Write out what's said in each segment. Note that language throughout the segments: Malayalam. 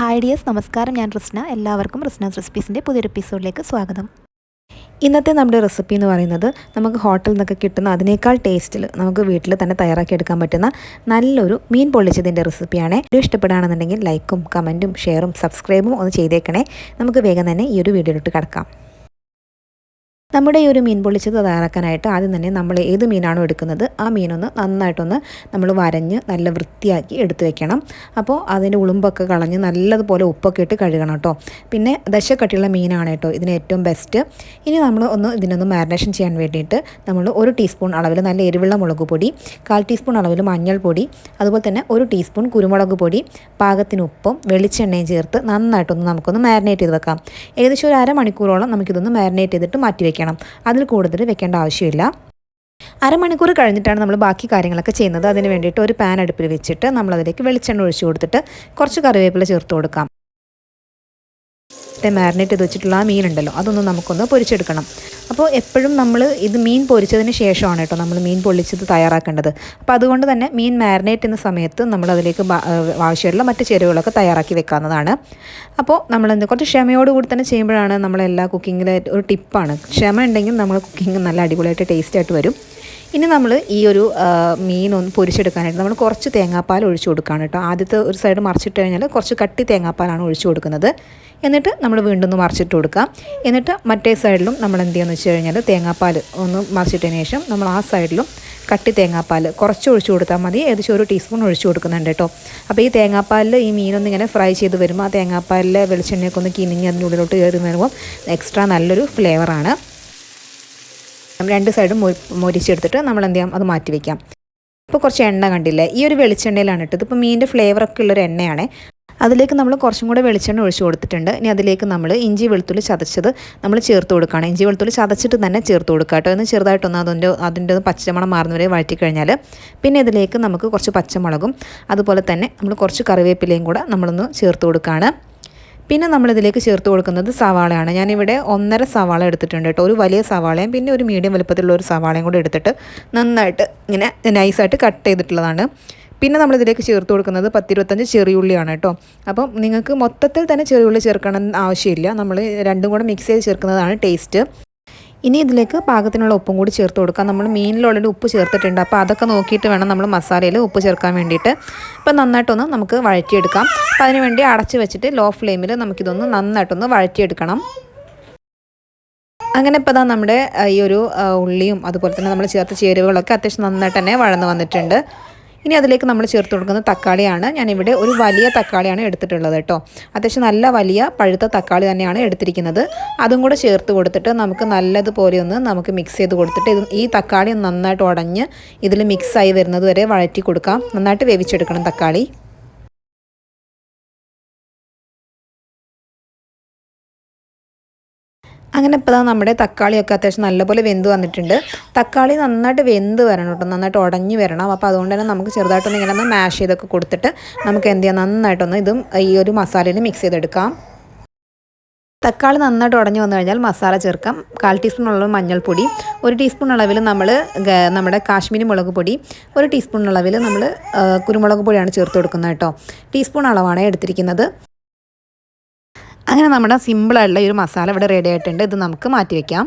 ഹായ് ഡിയേഴ്സ് നമസ്കാരം. ഞാൻ റിസ്ന. എല്ലാവർക്കും റിസ്നാസ് റെസിപ്പീസിന്റെ പുതിയൊരു എപ്പിസോഡിലേക്ക് സ്വാഗതം. ഇന്നത്തെ നമ്മുടെ റെസിപ്പി എന്ന് പറയുന്നത് നമുക്ക് ഹോട്ടലിൽ നിന്നൊക്കെ കിട്ടുന്ന അതിനേക്കാൾ ടേസ്റ്റിൽ നമുക്ക് വീട്ടിൽ തന്നെ തയ്യാറാക്കി എടുക്കാൻ പറ്റുന്ന നല്ലൊരു മീൻ പൊള്ളിച്ചതിന്റെ റെസിപ്പിയാണ്. ഇത് ഇഷ്ടപ്പെടുകയാണെന്നുണ്ടെങ്കിൽ ലൈക്കും കമന്റും ഷെയറും സബ്സ്ക്രൈബും ഒന്ന് ചെയ്തേക്കണേ. നമുക്ക് വേഗം തന്നെ ഈ ഒരു വീഡിയോയിലോട്ട് കിടക്കാം. നമ്മുടെ ഈ ഒരു മീൻ പൊള്ളിച്ചത് തയ്യാറാക്കാനായിട്ട് ആദ്യം തന്നെ നമ്മൾ ഏത് മീനാണോ എടുക്കുന്നത് ആ മീനൊന്ന് നന്നായിട്ടൊന്ന് നമ്മൾ വരഞ്ഞ് നല്ല വൃത്തിയാക്കി എടുത്തു വെക്കണം. അപ്പോൾ അതിന്റെ ഉളുമ്പൊക്കെ കളഞ്ഞ് നല്ലതുപോലെ ഉപ്പൊക്കെ ഇട്ട് കഴുകണം കേട്ടോ. പിന്നെ ദശക്കട്ടിയുള്ള മീനാണ് കേട്ടോ ഇതിന് ഏറ്റവും ബെസ്റ്റ് ഇനി നമ്മൾ ഒന്ന് ഇതിനൊന്ന് മാരിനേഷൻ ചെയ്യാൻ വേണ്ടിയിട്ട് നമ്മൾ ഒരു ടീസ്പൂൺ അളവിൽ നല്ല എരിവുള്ള മുളക് പൊടി കാൽ ടീസ്പൂൺ അളവിൽ മഞ്ഞൾപ്പൊടി അതുപോലെ തന്നെ ഒരു ടീസ്പൂൺ കുരുമുളക് പൊടി പാകത്തിന് ഉപ്പും വെളിച്ചെണ്ണയും ചേർത്ത് നന്നായിട്ടൊന്ന് നമുക്കൊന്ന് മാരിനേറ്റ് ചെയ്ത് വെക്കാം. ഏകദേശം ഒരു അരമണിക്കൂറോളം നമുക്കിതൊന്ന് മാരിനേറ്റ് ചെയ്തിട്ട് മാറ്റി വെക്കാം. വെക്കണം. അതിൽ കൂടുതൽ വെക്കേണ്ട ആവശ്യമില്ല. അരമണിക്കൂർ കഴിഞ്ഞിട്ടാണ് നമ്മൾ ബാക്കി കാര്യങ്ങളൊക്കെ ചെയ്യുന്നത്. അതിന് വേണ്ടിയിട്ട് ഒരു പാൻ അടുപ്പിൽ വെച്ചിട്ട് നമ്മളതിലേക്ക് വെളിച്ചെണ്ണ ഒഴിച്ചു കൊടുത്തിട്ട് കുറച്ച് കറിവേപ്പില ചേർത്ത് കൊടുക്കാം. നേരത്തെ മാരിനേറ്റ് ചെയ്ത് വെച്ചിട്ടുള്ള ആ മീനുണ്ടല്ലോ അതൊന്ന് നമുക്കൊന്ന് പൊരിച്ചെടുക്കണം. അപ്പോൾ എപ്പോഴും നമ്മൾ ഇത് മീൻ പൊരിച്ചതിന് ശേഷമാണ് കേട്ടോ നമ്മൾ മീൻ പൊള്ളിച്ചത് തയ്യാറാക്കേണ്ടത്. അപ്പോൾ അതുകൊണ്ട് തന്നെ മീൻ മാരിനേറ്റ് ചെയ്യുന്ന സമയത്ത് നമ്മൾ അതിലേക്ക് ആവശ്യമുള്ള മറ്റ് ചേരുവകളൊക്കെ തയ്യാറാക്കി വെക്കാവുന്നതാണ്. അപ്പോൾ നമ്മൾ എന്ത് കുറച്ച് ക്ഷമയോടുകൂടി തന്നെ ചെയ്യുമ്പോഴാണ് നമ്മളെല്ലാ കുക്കിങ്ങിലെ ഒരു ടിപ്പാണ്. ക്ഷമ ഉണ്ടെങ്കിൽ നമ്മൾ കുക്കിംഗ് നല്ല അടിപൊളിയായിട്ട് ടേസ്റ്റ് ആയിട്ട് വരും. ഇനി നമ്മൾ ഈ ഒരു മീൻ ഒന്ന് പൊരിച്ചെടുക്കാനായിട്ട് നമ്മൾ കുറച്ച് തേങ്ങാപ്പാൽ ഒഴിച്ചു കൊടുക്കുകയാണ് കേട്ടോ. ആദ്യത്തെ ഒരു സൈഡ് മറിച്ചിട്ട് കഴിഞ്ഞാൽ കുറച്ച് കട്ടി തേങ്ങാപ്പാലാണ് ഒഴിച്ചു കൊടുക്കുന്നത്. എന്നിട്ട് നമ്മൾ വീണ്ടും ഒന്ന് മറിച്ചിട്ട് കൊടുക്കുക എന്നിട്ട് മറ്റേ സൈഡിലും നമ്മൾ എന്ത് ചെയ്യുകയെന്ന് വെച്ച് കഴിഞ്ഞാൽ തേങ്ങാപ്പാൽ ഒന്ന് മറിച്ചിട്ടതിന് ശേഷം നമ്മൾ ആ സൈഡിലും കട്ടി തേങ്ങാപ്പാൽ കുറച്ച് ഒഴിച്ചു കൊടുത്താൽ മതി. ഏകദേശം ഒരു ടീസ്പൂൺ ഒഴിച്ചു കൊടുക്കുന്നുണ്ട് കേട്ടോ. അപ്പോൾ ഈ തേങ്ങാപ്പാലിൽ ഈ മീനൊന്ന് ഇങ്ങനെ ഫ്രൈ ചെയ്ത് വരുമ്പോൾ ആ തേങ്ങാപ്പാലിലെ വെളിച്ചെണ്ണയൊക്കെ ഒന്ന് കിനിങ്ങി അതിന്റെ ഉള്ളിലോട്ട് കയറി വരുമ്പോൾ എക്സ്ട്രാ നല്ലൊരു ഫ്ലേവറാണ് രണ്ട് സൈഡും മൊരിച്ചെടുത്തിട്ട് നമ്മൾ എന്ത് ചെയ്യാം? അത് മാറ്റി വയ്ക്കാം ഇപ്പോൾ കുറച്ച് എണ്ണ കണ്ടില്ലേ? ഈ ഒരു വെളിച്ചെണ്ണയിലാണ് ഇട്ടത്. ഇപ്പോൾ മീനിന്റെ ഫ്ലേവറൊക്കെ ഉള്ളൊരു എണ്ണയാണ്. അതിലേക്ക് നമ്മൾ കുറച്ചും കൂടെ വെളിച്ചെണ്ണ ഒഴിച്ച് കൊടുത്തിട്ടുണ്ട്. ഇനി അതിലേക്ക് നമ്മൾ ഇഞ്ചി വെളുത്തുള്ളി ചതച്ചത് നമ്മൾ ചേർത്ത് കൊടുക്കുകയാണ്. ഇഞ്ചി വെളുത്തുള്ളി ചതച്ചിട്ട് തന്നെ ചേർത്ത് കൊടുക്കുക കേട്ടോ. എന്ന് ചെറുതായിട്ടൊന്ന് അതിന്റെ അതിന്റെ പച്ചമണം മാറുന്നവരെ വഴറ്റി കഴിഞ്ഞാൽ പിന്നെ ഇതിലേക്ക് നമുക്ക് കുറച്ച് പച്ചമുളകും അതുപോലെ തന്നെ നമ്മൾ കുറച്ച് കറിവേപ്പിലയും കൂടെ നമ്മളൊന്ന് ചേർത്ത് കൊടുക്കുകയാണ്. പിന്നെ നമ്മളിതിലേക്ക് ചേർത്ത് കൊടുക്കുന്നത് സവാളയാണ്. ഞാനിവിടെ ഒന്നര സവാള എടുത്തിട്ടുണ്ട് കേട്ടോ. ഒരു വലിയ സവാളയും പിന്നെ ഒരു മീഡിയം വലുപ്പത്തിലുള്ള ഒരു സവാളയും കൂടെ എടുത്തിട്ട് നന്നായിട്ട് ഇങ്ങനെ നൈസായിട്ട് കട്ട് ചെയ്തിട്ടുള്ളതാണ്. പിന്നെ നമ്മളിതിലേക്ക് ചേർത്ത് കൊടുക്കുന്നത് പത്തിരുപത്തഞ്ച് ചെറിയുള്ളിയാണ് കേട്ടോ. അപ്പം നിങ്ങൾക്ക് മൊത്തത്തിൽ തന്നെ ചെറിയുള്ളി ചേർക്കണം ആവശ്യമില്ല. നമ്മൾ രണ്ടും കൂടെ മിക്സ് ചെയ്ത് ചേർക്കുന്നതാണ് ടേസ്റ്റ് ഇനി ഇതിലേക്ക് പാകത്തിനുള്ള ഉപ്പും കൂടി ചേർത്ത് കൊടുക്കാം. നമ്മൾ മീനിലുള്ളിൽ ഉപ്പ് ചേർത്തിട്ടുണ്ട്. അപ്പോൾ അതൊക്കെ നോക്കിയിട്ട് വേണം നമ്മൾ മസാലയിൽ ഉപ്പ് ചേർക്കാൻ വേണ്ടിയിട്ട്. അപ്പോൾ നന്നായിട്ടൊന്ന് നമുക്ക് വഴറ്റിയെടുക്കാം. അപ്പോൾ അതിനുവേണ്ടി അടച്ച് വെച്ചിട്ട് ലോ ഫ്ലെയിമിൽ നമുക്കിതൊന്ന് നന്നായിട്ടൊന്ന് വഴറ്റിയെടുക്കണം. അങ്ങനെ ഇപ്പോൾ നമ്മുടെ ഈ ഒരു ഉള്ളിയും അതുപോലെ തന്നെ നമ്മൾ ചേർത്ത ചേരുവകളൊക്കെ അത്യാവശ്യം നന്നായിട്ട് തന്നെ വഴന്ന് വന്നിട്ടുണ്ട്. ഇനി അതിലേക്ക് നമ്മൾ ചേർത്ത് കൊടുക്കുന്ന തക്കാളിയാണ്. ഞാനിവിടെ ഒരു വലിയ തക്കാളിയാണ് എടുത്തിട്ടുള്ളത് കേട്ടോ. അത്യാവശ്യം നല്ല വലിയ പഴുത്ത തക്കാളി തന്നെയാണ് എടുത്തിരിക്കുന്നത്. അതും കൂടെ ചേർത്ത് കൊടുത്തിട്ട് നമുക്ക് നല്ലതുപോലെ ഒന്ന് നമുക്ക് മിക്സ് ചെയ്ത് കൊടുത്തിട്ട് ഇത് ഈ തക്കാളി നന്നായിട്ട് ഉടഞ്ഞ് ഇതിൽ മിക്സായി വരുന്നത് വരെ വഴറ്റി കൊടുക്കാം. നന്നായിട്ട് വേവിച്ചെടുക്കണം തക്കാളി. അങ്ങനെ ഇപ്പോൾ നമ്മുടെ തക്കാളിയൊക്കെ അത്യാവശ്യം നല്ലപോലെ വെന്ത് വന്നിട്ടുണ്ട്. തക്കാളി നന്നായിട്ട് വെന്ത് വരണം കേട്ടോ. നന്നായിട്ട് ഉടഞ്ഞു വരണം. അപ്പോൾ അതുകൊണ്ട് തന്നെ നമുക്ക് ചെറുതായിട്ടൊന്ന് ഇങ്ങനെ ഒന്ന് മാഷ് ചെയ്തൊക്കെ കൊടുത്തിട്ട് നമുക്ക് എന്ത് ചെയ്യാം? നന്നായിട്ടൊന്ന് ഇതും ഈ ഒരു മസാലയിൽ മിക്സ് ചെയ്തെടുക്കാം. തക്കാളി നന്നായിട്ട് ഉടഞ്ഞു വന്നു കഴിഞ്ഞാൽ മസാല ചേർക്കാം. കാൽ ടീസ്പൂൺ അളവ് മഞ്ഞൾപ്പൊടി ഒരു ടീസ്പൂൺ അളവിൽ നമ്മൾ നമ്മുടെ കാശ്മീരി മുളക് പൊടി ഒരു ടീസ്പൂൺ അളവിൽ നമ്മൾ കുരുമുളക് പൊടിയാണ് ചേർത്ത് കൊടുക്കുന്നത് കേട്ടോ. ടീസ്പൂൺ അളവാണ് എടുത്തിരിക്കുന്നത്. അങ്ങനെ നമ്മുടെ സിമ്പിളായിട്ടുള്ള ഒരു മസാല ഇവിടെ റെഡി ആയിട്ടുണ്ട്. ഇത് നമുക്ക് മാറ്റി വയ്ക്കാം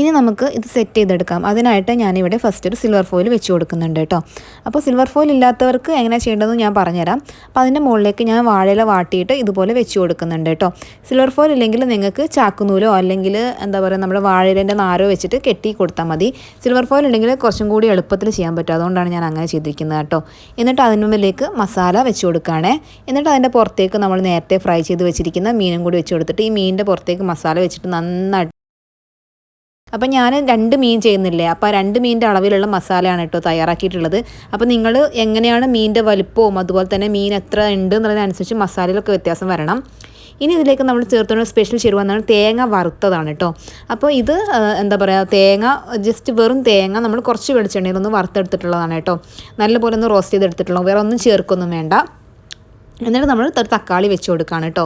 ഇനി നമുക്ക് ഇത് സെറ്റ് ചെയ്തെടുക്കാം. അതിനായിട്ട് ഞാനിവിടെ ഫസ്റ്റ് ഒരു സിൽവർ ഫോയിൽ വെച്ച് കൊടുക്കുന്നുണ്ട് കേട്ടോ. അപ്പോൾ സിൽവർ ഫോയിൽ ഇല്ലാത്തവർക്ക് എങ്ങനെ ചെയ്യേണ്ടതെന്ന് ഞാൻ പറഞ്ഞുതരാം. അപ്പോൾ അതിന്റെ മുകളിലേക്ക് ഞാൻ വാഴയില വാട്ടിയിട്ട് ഇതുപോലെ വെച്ച് കൊടുക്കുന്നുണ്ട് കേട്ടോ. സിൽവർ ഫോയിൽ ഇല്ലെങ്കിൽ നിങ്ങൾക്ക് ചാക്കുനൂലോ അല്ലെങ്കിൽ എന്താ പറയുക നമ്മുടെ വാഴയിലേന്റെ നാരോ വെച്ചിട്ട് കെട്ടി കൊടുത്താൽ മതി. സിൽവർ ഫോയിൽ ഉണ്ടെങ്കിൽ കുറച്ചും കൂടി എളുപ്പത്തിൽ ചെയ്യാൻ പറ്റും. അതുകൊണ്ടാണ് ഞാൻ അങ്ങനെ ചെയ്തിരിക്കുന്നത് കേട്ടോ. എന്നിട്ട് അതിന് മുമ്പിലേക്ക് മസാല വെച്ച് കൊടുക്കുകയാണേ. എന്നിട്ട് അതിന്റെ പുറത്തേക്ക് നമ്മൾ നേരത്തെ ഫ്രൈ ചെയ്ത് വെച്ചിരിക്കുന്ന മീനും കൂടി വെച്ച് കൊടുത്തിട്ട് ഈ മീനിന്റെ പുറത്തേക്ക് മസാല വെച്ചിട്ട് നന്നായിട്ട് അപ്പം ഞാൻ രണ്ട് മീൻ ചെയ്യുന്നില്ലേ? അപ്പോൾ ആ രണ്ട് മീനിന്റെ അളവിലുള്ള മസാലയാണ് കേട്ടോ തയ്യാറാക്കിയിട്ടുള്ളത്. അപ്പോൾ നിങ്ങൾ എങ്ങനെയാണ് മീനിന്റെ വലുപ്പവും അതുപോലെ തന്നെ മീൻ എത്ര ഉണ്ട് എന്നുള്ളതിനനുസരിച്ച് മസാലയിലൊക്കെ വ്യത്യാസം വരണം. ഇനി ഇതിലേക്ക് നമ്മൾ ചേർത്തുന്ന സ്പെഷ്യൽ ചേരുവ എന്നാണ് തേങ്ങ വറുത്തതാണ് കേട്ടോ. അപ്പോൾ ഇത് എന്താ പറയുക തേങ്ങ ജസ്റ്റ് വെറും തേങ്ങ നമ്മൾ കുറച്ച് വെളിച്ചെണ്ണയിൽ ഒന്ന് വറുത്തെടുത്തിട്ടുള്ളതാണ് കേട്ടോ. നല്ലപോലെ ഒന്ന് റോസ്റ്റ് ചെയ്തെടുത്തിട്ടുള്ളൂ. വേറെ ഒന്നും ചേർക്കൊന്നും വേണ്ട. എന്നിട്ട് നമ്മൾ തക്കാളി വെച്ച് കൊടുക്കുകയാണ് കേട്ടോ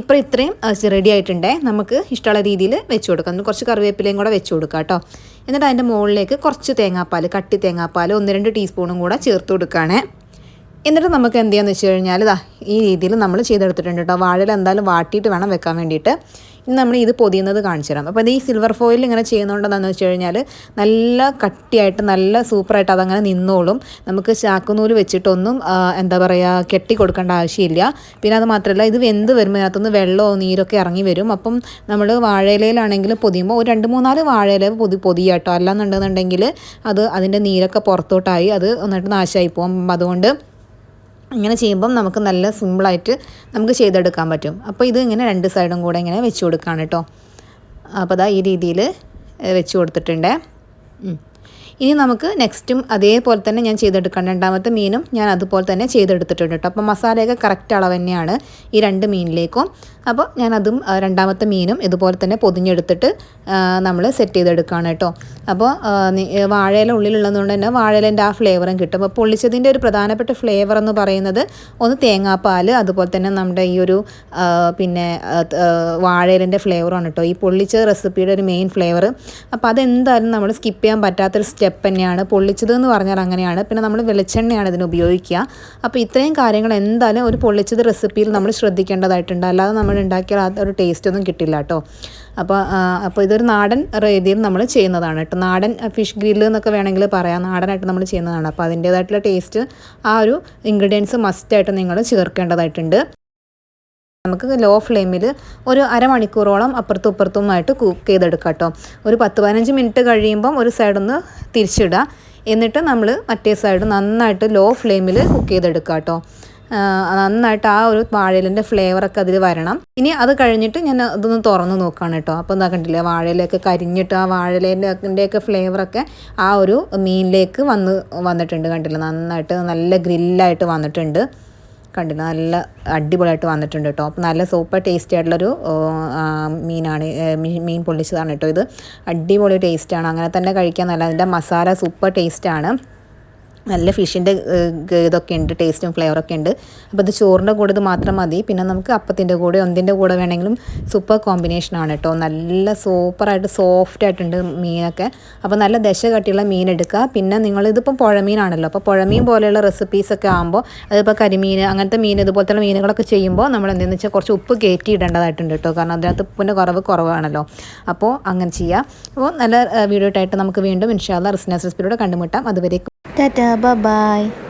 ഇപ്പോൾ ഇത്രയും റെഡി ആയിട്ടുണ്ടേ. നമുക്ക് ഇഷ്ടമുള്ള രീതിയിൽ വെച്ച് കൊടുക്കാം. കുറച്ച് കറിവേപ്പിലയും കൂടെ വെച്ച് കൊടുക്കുക കേട്ടോ എന്നിട്ട് അതിന്റെ മുകളിലേക്ക് കുറച്ച് തേങ്ങാപ്പാൽ കട്ടി തേങ്ങാപ്പാൽ ഒന്ന് രണ്ട് ടീസ്പൂണും കൂടെ ചേർത്ത് കൊടുക്കുകയാണ് എന്നിട്ട് നമുക്ക് എന്ത് ചെയ്യാന്ന് വെച്ച് കഴിഞ്ഞാൽ ഇതാ ഈ രീതിയിൽ നമ്മൾ ചെയ്തെടുത്തിട്ടുണ്ട് കേട്ടോ വാഴയിൽ എന്തായാലും വാട്ടിയിട്ട് വേണം വെക്കാൻ വേണ്ടിയിട്ട്. ഇനി നമ്മൾ ഇത് പൊതിയുന്നത് കാണിച്ചു തരാം. അപ്പോൾ ഈ സിൽവർ ഫോയിൽ ഇങ്ങനെ ചെയ്യുന്നതുകൊണ്ടെന്ന് വെച്ച് കഴിഞ്ഞാൽ നല്ല കട്ടിയായിട്ട് നല്ല സൂപ്പറായിട്ട് അതങ്ങനെ നിന്നോളും. നമുക്ക് ചാക്കുനൂൽ വെച്ചിട്ടൊന്നും എന്താ പറയുക കെട്ടി കൊടുക്കേണ്ട ആവശ്യമില്ല. പിന്നെ അത് മാത്രമല്ല ഇത് വെന്ത് വരുമ്പോൾ അതിനകത്തുനിന്ന് വെള്ളമോ നീരൊക്കെ ഇറങ്ങി വരും. അപ്പം നമ്മൾ വാഴയിലയിലാണെങ്കിൽ പൊതിയുമ്പോൾ ഒരു രണ്ട് മൂന്നാൽ വാഴയില പൊതി പൊതിയാട്ടോ അല്ലാന്നുണ്ടെന്നുണ്ടെങ്കിൽ അത് അതിന്റെ നീരൊക്കെ പുറത്തോട്ടായി അത് എന്നിട്ട് നാശമായി പോകും. അതുകൊണ്ട് ഇങ്ങനെ ചെയ്യുമ്പം നമുക്ക് നല്ല സിമ്പിളായിട്ട് നമുക്ക് ചെയ്തെടുക്കാൻ പറ്റും. അപ്പോൾ ഇത് ഇങ്ങനെ രണ്ട് സൈഡും കൂടെ ഇങ്ങനെ വെച്ച് കൊടുക്കുകയാണ് കേട്ടോ. അപ്പോൾ അതാ ഈ രീതിയിൽ വെച്ച് കൊടുത്തിട്ടുണ്ട്. ഇനി നമുക്ക് നെക്സ്റ്റും അതേപോലെ തന്നെ ഞാൻ ചെയ്തെടുക്കാം രണ്ടാമത്തെ മീനും ഞാൻ അതുപോലെ തന്നെ ചെയ്തെടുത്തിട്ടുണ്ട് കേട്ടോ. അപ്പോൾ മസാലയൊക്കെ കറക്റ്റ് അളവ് തന്നെയാണ് ഈ രണ്ട് മീനിലേക്കും. അപ്പോൾ ഞാൻ അതും രണ്ടാമത്തെ മീനും ഇതുപോലെ തന്നെ പൊതിഞ്ഞെടുത്തിട്ട് നമ്മൾ സെറ്റ് ചെയ്തെടുക്കുകയാണ് കേട്ടോ. അപ്പോൾ വാഴയില ഉള്ളിലുള്ളതുകൊണ്ട് തന്നെ വാഴയിലേന്റെ ആ ഫ്ലേവറും കിട്ടും. അപ്പോൾ പൊള്ളിച്ചതിന്റെ ഒരു പ്രധാനപ്പെട്ട ഫ്ലേവർ എന്ന് പറയുന്നത് ഒന്ന് തേങ്ങാപ്പാൽ അതുപോലെ തന്നെ നമ്മുടെ ഈ ഒരു പിന്നെ വാഴയിലിന്റെ ഫ്ലേവറാണ് കേട്ടോ. ഈ പൊള്ളിച്ച റെസിപ്പിയുടെ ഒരു മെയിൻ ഫ്ലേവർ അപ്പോൾ അതെന്തായാലും നമ്മൾ സ്കിപ്പ് ചെയ്യാൻ പറ്റാത്തൊരു സ്റ്റെപ്പ് തന്നെയാണ് പൊള്ളിച്ചത് എന്ന് പറഞ്ഞാൽ അങ്ങനെയാണ്. പിന്നെ നമ്മൾ വെളിച്ചെണ്ണയാണ് ഇതിന് ഉപയോഗിക്കുക. അപ്പോൾ ഇത്രയും കാര്യങ്ങൾ എന്തായാലും ഒരു പൊള്ളിച്ചത് റെസിപ്പിയിൽ നമ്മൾ ശ്രദ്ധിക്കേണ്ടതായിട്ടുണ്ട്. അല്ലാതെ നമ്മൾ ഉണ്ടാക്കിയാൽ ഒരു ടേസ്റ്റ് ഒന്നും കിട്ടില്ല കേട്ടോ. അപ്പോൾ അപ്പോൾ ഇതൊരു നാടൻ രീതിയിൽ നമ്മൾ ചെയ്യുന്നതാണ് കേട്ടോ. നാടൻ ഫിഷ് ഗ്രില്ല് എന്നൊക്കെ വേണമെങ്കിൽ പറയാം. നാടനായിട്ട് നമ്മൾ ചെയ്യുന്നതാണ്. അപ്പോൾ അതിന്റേതായിട്ടുള്ള ടേസ്റ്റ് ആ ഒരു ഇൻഗ്രീഡിയൻസ് മസ്റ്റായിട്ട് നിങ്ങൾ ചേർക്കേണ്ടതായിട്ടുണ്ട്. നമുക്ക് ലോ ഫ്ലെയിമിൽ ഒരു അരമണിക്കൂറോളം അപ്പുറത്തും ഇപ്പുറത്തുമായിട്ട് കുക്ക് ചെയ്തെടുക്കാം കേട്ടോ. ഒരു പത്ത് പതിനഞ്ച് മിനിറ്റ് കഴിയുമ്പം ഒരു സൈഡൊന്ന് തിരിച്ചിടുക. എന്നിട്ട് നമ്മൾ മറ്റേ സൈഡ് നന്നായിട്ട് ലോ ഫ്ലെയിമിൽ കുക്ക് ചെയ്തെടുക്കുക കേട്ടോ. നന്നായിട്ട് ആ ഒരു വാഴയിലിന്റെ ഫ്ലേവറൊക്കെ അതിൽ വരണം. ഇനി അത് കഴിഞ്ഞിട്ട് ഞാൻ അതൊന്ന് തുറന്ന് നോക്കുകയാണ് കേട്ടോ. അപ്പോൾ എന്താ കണ്ടില്ലേ വാഴയിലൊക്കെ കരിഞ്ഞിട്ട് ആ വാഴയിലേന്റെയൊക്കെ ഫ്ലേവറൊക്കെ ആ ഒരു മീനിലേക്ക് വന്ന് വന്നിട്ടുണ്ട് കണ്ടില്ല നന്നായിട്ട് നല്ല ഗ്രില്ലായിട്ട് വന്നിട്ടുണ്ട്. കണ്ടില്ല നല്ല അടിപൊളിയായിട്ട് വന്നിട്ടുണ്ട് കേട്ടോ അപ്പോൾ നല്ല സൂപ്പർ ടേസ്റ്റി ആയിട്ടുള്ളൊരു മീനാണ് മീൻ പൊള്ളിച്ചതാണ് കേട്ടോ ഇത്. അടിപൊളി ടേസ്റ്റാണ് അങ്ങനെ തന്നെ കഴിക്കാൻ നല്ല അതിന്റെ മസാല സൂപ്പർ ടേസ്റ്റാണ് നല്ല ഫിഷിന്റെ ഇതൊക്കെ ഉണ്ട് ടേസ്റ്റും ഫ്ലേവറൊക്കെ ഉണ്ട്. അപ്പോൾ ഇത് ചോറിന്റെ കൂടെ ഇത് മാത്രം മതി. പിന്നെ നമുക്ക് അപ്പത്തിന്റെ കൂടെ ഒന്നിന്റെ കൂടെ വേണമെങ്കിലും സൂപ്പർ കോമ്പിനേഷനാണ് കേട്ടോ നല്ല സൂപ്പറായിട്ട് സോഫ്റ്റ് ആയിട്ടുണ്ട് മീനൊക്കെ. അപ്പോൾ നല്ല ദശ കട്ടിയുള്ള മീൻ എടുക്കുക. പിന്നെ നിങ്ങൾ ഇതിപ്പോൾ പുഴമീനാണല്ലോ അപ്പോൾ പുഴമീൻ പോലെയുള്ള റെസിപ്പീസൊക്കെ ആകുമ്പോൾ അതിപ്പോൾ കരിമീൻ അങ്ങനത്തെ മീൻ ഇതുപോലത്തെ മീനുകളൊക്കെ ചെയ്യുമ്പോൾ നമ്മൾ എന്തെന്ന് വെച്ചാൽ കുറച്ച് ഉപ്പ് കയറ്റി ഇടേണ്ടതായിട്ടുണ്ട് കേട്ടോ കാരണം അതിനകത്ത് ഉപ്പിന്റെ കുറവ് കുറവാണല്ലോ. അപ്പോൾ അങ്ങനെ ചെയ്യുക അപ്പോൾ നല്ല വീഡിയോ ആയിട്ട് നമുക്ക് വീണ്ടും ഇൻഷാല്ല റിസ്നാസ് റെസിപ്പിയിലൂടെ കണ്ടുമുട്ടാം. അതുവരെ ടാറ്റാ. Bye-bye!